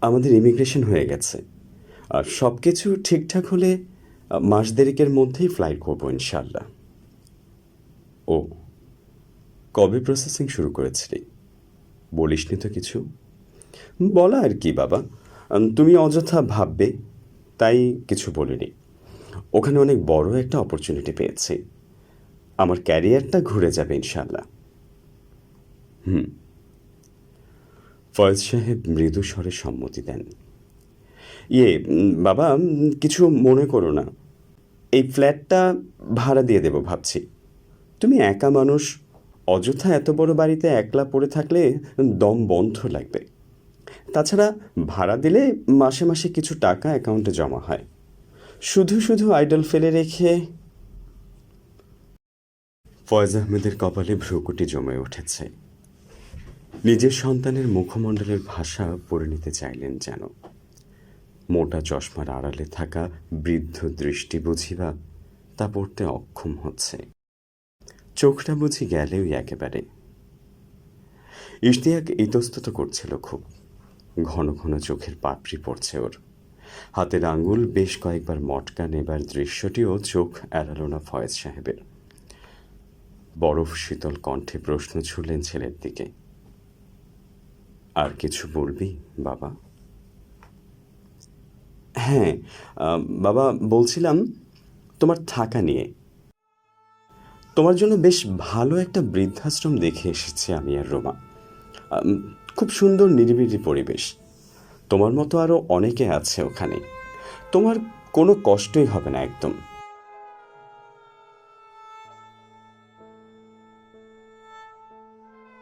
আমাদের ইমিগ্রেশন হয়ে গেছে। আর সব কিছু ঠিকঠাক হলে, মাস দেরিকের মধ্যেই ফ্লাইট করব ইনশাল্লাহ ও, কবে প্রসেসিং শুরু করেছিলি? বলিসনি তো কিছু? বলা আর কি বাবা। তুমি অযথা ভাববে, তাই কিছু বলিনি। ওখানে অনেক বড় একটা অপরচুনিটি পেয়েছি। আমার ক্যারিয়ারটা ঘুরে যাবে ইনশাল্লাহ হুম। ফয়েজ সাহেব মৃদু স্বরে সম্মতি দেন। ইয়ে বাবা কিছু মনে করো না। এই ফ্ল্যাটটা ভাড়া দিয়ে দেবো ভাবছি। তুমি একা মানুষ, অযথা এত বড় বাড়িতে একলা পড়ে থাকলে দম বন্ধ লাগবে। তাছাড়া ভাড়া দিলে মাসে মাসে কিছু টাকা অ্যাকাউন্টে জমা হয়। শুধু শুধু আইডল ফেলে রেখে ফয়েজ আহমেদের কপালে ভ্রুকুটি জমে উঠেছে। নিজের সন্তানের মুখমণ্ডলের ভাষা পড়ে নিতে চাইলেন যেন। মোটা চশমার আড়ালে থাকা বৃদ্ধ দৃষ্টি বুঝিবা তা পড়তে অক্ষম হচ্ছে। চোখটা বুঝি গেলেই একেবারে। ইশতিয়াক ইতস্তত করছিল খুব। ঘন ঘন চোখের পাপড়ি পড়ছে ওর। হাতের আঙ্গুল বেশ কয়েকবার মটকা নেবার দৃশ্যটিও চোখ এড়াল না ফয়েজ সাহেবের। বরফ শীতল কণ্ঠে প্রশ্ন ছুড়লেন ছেলের দিকে। আর কিছু বলবি, বাবা? হ্যাঁ বাবা, বলছিলাম তোমার থাকা নিয়ে। তোমার জন্য বেশ ভালো একটা বৃদ্ধাশ্রম দেখে এসেছি আমি আর রোমা। খুব সুন্দর, নিরিবিলি পরিবেশ। তোমার মতো আরও অনেকে আছে ওখানে। তোমার কোনো কষ্টই হবে না একদম।